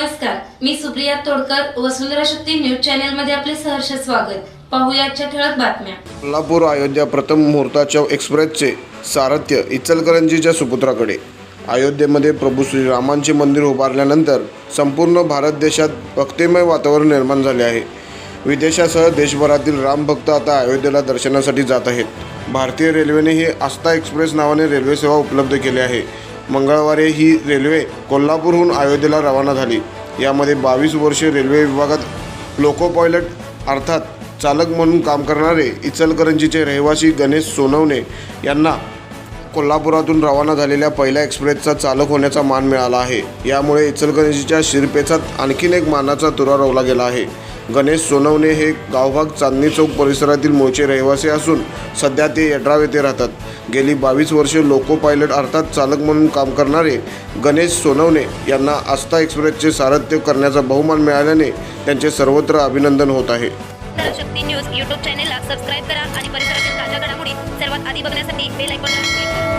नमस्कार मी Supriya Todkar Vasundhara Shakti news channel मध्ये आपले सहर्ष स्वागत. पाहुयाच्या ठळक बातम्या. कोल्हापूर अयोध्या प्रथम मुहूर्ताच्या एक्सप्रेसचे सारथ्य इचलकरंजीच्या सुपुत्राकडे. अयोध्येमध्ये प्रभू श्रीरामांचे मंदिर उभारल्यानंतर संपूर्ण भारत देशात भक्तिमय वातावरण निर्माण झाले आहे. विदेशासह देशभरातील रामभक्त आता अयोध्येला दर्शनासाठी जात आहेत. भारतीय रेल्वेने ही आस्था एक्सप्रेस नावाने रेल्वे सेवा उपलब्ध केली आहे. मंगळवारी ही रेल्वे कोल्हापूरहून अयोध्येला रवाना झाली. यामध्ये बावीस वर्षे रेल्वे विभागात लोको पायलट अर्थात चालक म्हणून काम करणारे इचलकरंजीचे रहिवासी गणेश सोनवणे यांना कोल्हापुरातून रवाना झालेल्या पहिल्या एक्सप्रेसचा चालक होण्याचा मान मिळाला आहे. यामुळे इचलकरंजीच्या शिरपेचात आणखीन एक मानाचा तुरा रोवला गेला आहे. गणेश सोनवणे हे गावभाग चांदणी चौक परिसरातील मूळचे रहिवासी असून सध्या ते यड्राव येथे राहतात. गेली बावीस वर्षे लोको पायलट अर्थात चालक म्हणून काम करणारे गणेश सोनवणे यांना आस्था एक्सप्रेसचे सारथ्य करण्याचा बहुमान मिळाल्याने त्यांचे सर्वत्र अभिनंदन होत आहे. शक्ती न्यूज यूट्यूब चॅनेलला सबस्क्राईब करा आणि परिसरातील ताज्या घडामोडी सर्वात आधी बघण्यासाठी बेल आयकॉनला क्लिक करा.